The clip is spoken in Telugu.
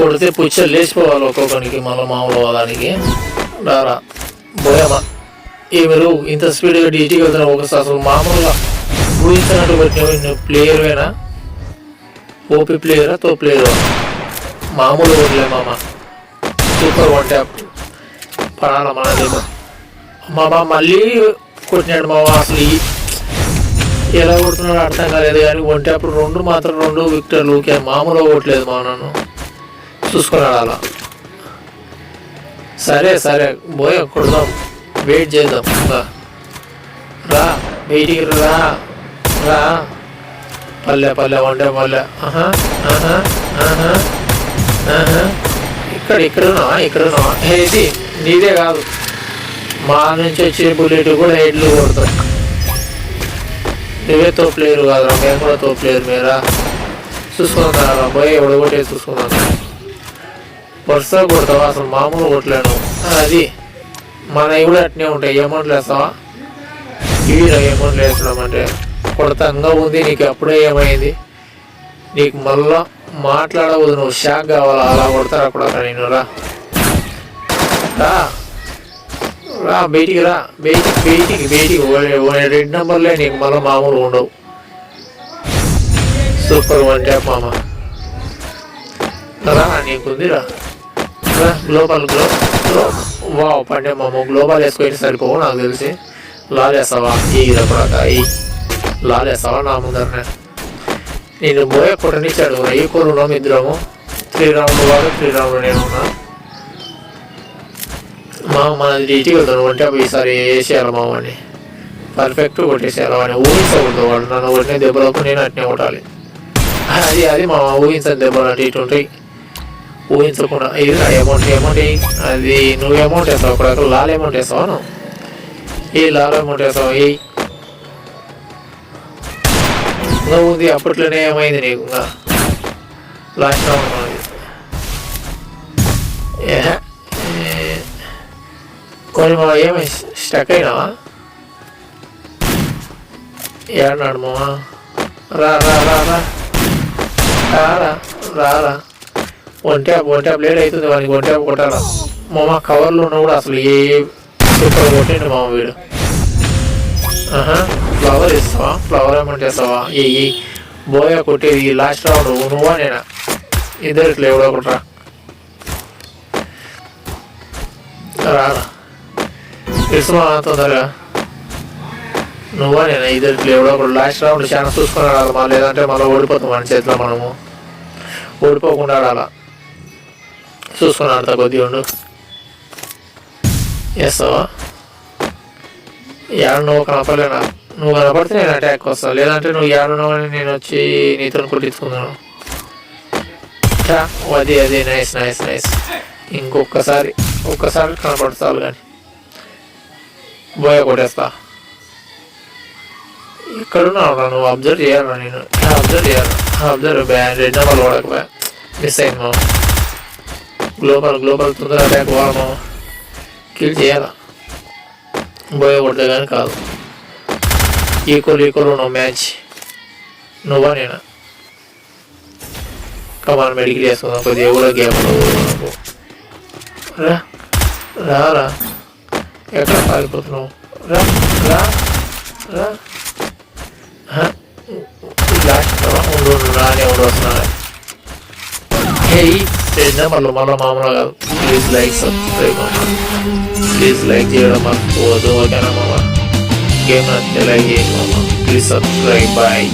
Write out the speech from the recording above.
కొడితే పుచ్చలు లేచిపోవాలి ఒక్కొక్కరికి మళ్ళీ మామూలు దానికి రారా పోయామా? ఏ మీరు ఇంత స్పీడ్గా డీటీకి వెళ్తున్నావు ఒకసారి అసలు మామూలుగా ఊహించినట్టు పెట్టినవి ప్లేయర్వేనా ఓపీ ప్లేయరా తో ప్లేయరా మామూలు ఓట్లే మామ. సూపర్ వన్ ట్యాప్ పడాల మనదేమో మామ మళ్ళీ కొట్టినాడు మామ అసలు. ఎలా కొడుతున్నాడు అర్థం కాలేదు కానీ వన్ ట్యాప్ రెండు మాత్రం రెండు విక్టర్లు మామూలుగా కొట్టలేదు మా నన్ను. చూసుకున్నాడు అలా సరే సరే పోయి కొడదాం. వెయిట్ చేద్దాం. రా. రా వెయిటింగ్ రా. రా. పల్లె పల్లె వండే పల్లె. ఆహా ఆహా ఆహా ఆహా. ఇక్కడ ఇక్కడ ఉన్నావా? ఇక్కడ ఇది నీదే కాదు. మా నుంచి వచ్చే బుల్లెట్ కూడా హెడ్లు కొడతాం. నువ్వే తోపు లేరు కాదురా. మేము కూడా తోపు లేరు మీరా. చూసుకుందా పోయి ఎవడు కొట్టే చూసుకున్నాను వరుసగా కొడతావా? అసలు మామూలు కొట్టలేను. అది. మన కూడా అట్నే ఉంటాయి అమౌంట్లు వేస్తావా అమౌంట్లు వేసడం అంటే కొడతంగా ఉంది నీకు అప్పుడే ఏమైంది? నీకు మళ్ళా మాట్లాడవద్దు నువ్వు షాక్ కావాలా? అలా కొడతారా అక్కడ నేను రా. రా. రా బయటికి రా. బయటికి బయటికి బయటికి రెండు నెంబర్లే నీకు మళ్ళీ మామూలు ఉండవు. సూపర్ వన్ ట్యాప్ మామ. రా నీకుంది రా రా. గ్లోబల్ గ్లో వావ్ పండే మామ గ్లోబల్ వేసుకొని సరిపోవు నాకు తెలిసి. లాలేస్తావా? ఈ రకరక ఈ లాలేస్తావా నా ముందరనే. నేను పోయే కొట్టనిచ్చాడు ఈ కూరున్నాం ఇద్దరము? శ్రీరాముడు వాడు శ్రీరాముడు నేను ఉన్నా. మా మనది డీటీ వెళ్తాను. అంటే ఈసారి వేసేయాలి మామని పర్ఫెక్ట్ కొట్టేసేయాలి వాడిని. ఊహించకూడదు వాడు. నన్ను కొట్టిన దెబ్బలకు నేను అట్నే కొట్టాలి. అది అది మా ఊహించని దెబ్బలు అంటే ఇటు ఉంటాయి. ఊహించకుండా ఇది అమౌంట్ అమౌంట్ అది నువ్వు అమౌంట్ వేస్తావు అక్కడ లాల్ అమౌంట్ వేస్తావా నువ్వు? ఏ లాల్ అమౌంట్ వేస్తావు ఏ? నువ్వు ఉంది అప్పట్లోనే ఏమైంది నీకు? ఇంకా లాస్ట్ రౌండ్ ఏ. కొన్ని మా ఏమి స్టక్ అయినావా? రా రా. రా రా రా రా. రారా రారా లేట్ అవుతుంది వానికి ఒంటే కొట్టాలా? మామ కవర్లో ఉన్న కూడా అసలు ఏ సూపర్ కొట్టిండు మామ వీడు? ఆహా ఫ్లవర్ ఇస్తావా ఫ్లవర్ ఏమంటే చేస్తావా ఏ ఏ బోయ కొట్టేది ఈ లాస్ట్ రౌండ్ నువ్వా నేనా? ఇద్దరికి ఎవడో ఒకట్రా రా. రారా తొందరగా నువ్వా నేను? ఇద్దరికి ఎవడో ఒకటి లాస్ట్ రౌండ్ చాలా చూసుకొని ఆడాలి మా లేదంటే మళ్ళీ ఓడిపోతాం మన చేతిలో మనము. ఓడిపోకుండా ఆడాలా? చూసుకొని ఆడతా కొద్దిగా ఉండు. వేస్తావా ఏడ నువ్వు కనపడలేనా? నువ్వు కనపడితే నేను అటాక్ వస్తాను లేదంటే నువ్వు ఏడున్నావు అని నేను వచ్చి నీతో కొట్టించుకున్నాను అది అది నైస్ నైస్ నైస్ ఇంకొకసారి ఒక్కసారి కనపడతాను కానీ బోయ కొట్టేస్తా. ఎక్కడున్నావు నువ్వు? అబ్జర్వ్ చేయాలా నేను. అబ్జర్వ్ చేయాలి. అబ్జర్వ్ బ్యాండ్ రెండు నెంబర్లు వాడకపోయా. మిస్ అయింది మామ గ్లోబల్ గ్లోబల్ తొందర అటాక్ వాడ మామ కిల్ చేయాలా బోయ కొడితే కానీ కాదు ఈక్వల్ ఈక్వల్ ఉన్నావు మ్యాచ్ నువ్వా నేనా కమాన్ మెడికల్ చేసుకుందాం కొద్దిగా కూడా గేమ్ రా రా రా ఎక్కడ పారిపోతున్నావు రా రా రా హ? లాస్ట్ ఉండు ఉండు, రానే ఉండు వస్తున్నా హే రెండు నెంబర్లు మళ్ళీ మామూలుగా కాదు ప్లీజ్ లైక్ సబ్స్క్రైబ్ అమ్మా ప్లీజ్ లైక్ చేయడం మర్చిపోవద్దు ఓకేనా మామ గేమ్ నచ్చితే లైక్ చేయండి మామ ప్లీజ్ సబ్స్క్రైబ్ బాయ్